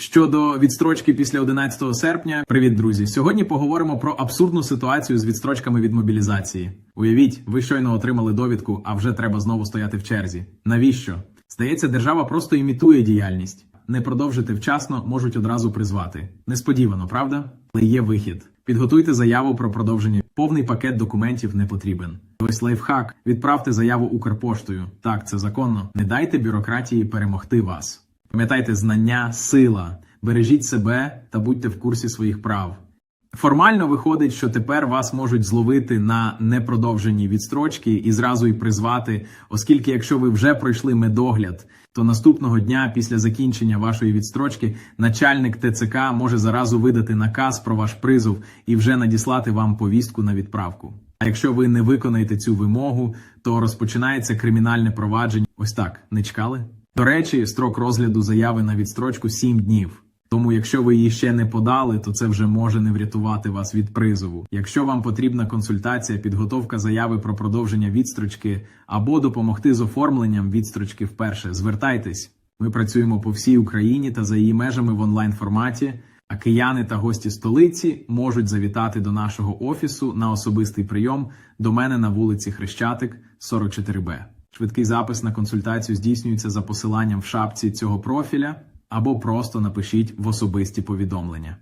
Щодо відстрочки після 11 серпня, привіт, друзі. Сьогодні поговоримо про абсурдну ситуацію з відстрочками від мобілізації. Уявіть, ви щойно отримали довідку, а вже треба знову стояти в черзі. Навіщо? Здається, держава просто імітує діяльність. Не продовжити вчасно можуть одразу призвати. Несподівано, правда? Але є вихід. Підготуйте заяву про продовження. Повний пакет документів не потрібен. Ось лайфхак. Відправте заяву Укрпоштою. Так, це законно. Не дайте бюрократії перемогти вас. Пам'ятайте, знання сила. Бережіть себе та будьте в курсі своїх прав. Формально виходить, що тепер вас можуть зловити на непродовженій відстрочці і зразу й призвати, оскільки якщо ви вже пройшли медогляд, то наступного дня після закінчення вашої відстрочки начальник ТЦК може заразу видати наказ про ваш призов і вже надіслати вам повістку на відправку. А якщо ви не виконаєте цю вимогу, то розпочинається кримінальне провадження. Ось так не чекали. До речі, строк розгляду заяви на відстрочку 7 днів. Тому, якщо ви її ще не подали, то це вже може не врятувати вас від призову. Якщо вам потрібна консультація, підготовка заяви про продовження відстрочки або допомогти з оформленням відстрочки вперше, звертайтесь. Ми працюємо по всій Україні та за її межами в онлайн форматі. А кияни та гості столиці можуть завітати до нашого офісу на особистий прийом до мене на вулиці Хрещатик, 44Б. Швидкий запис на консультацію здійснюється за посиланням в шапці цього профіля або просто напишіть в особисті повідомлення.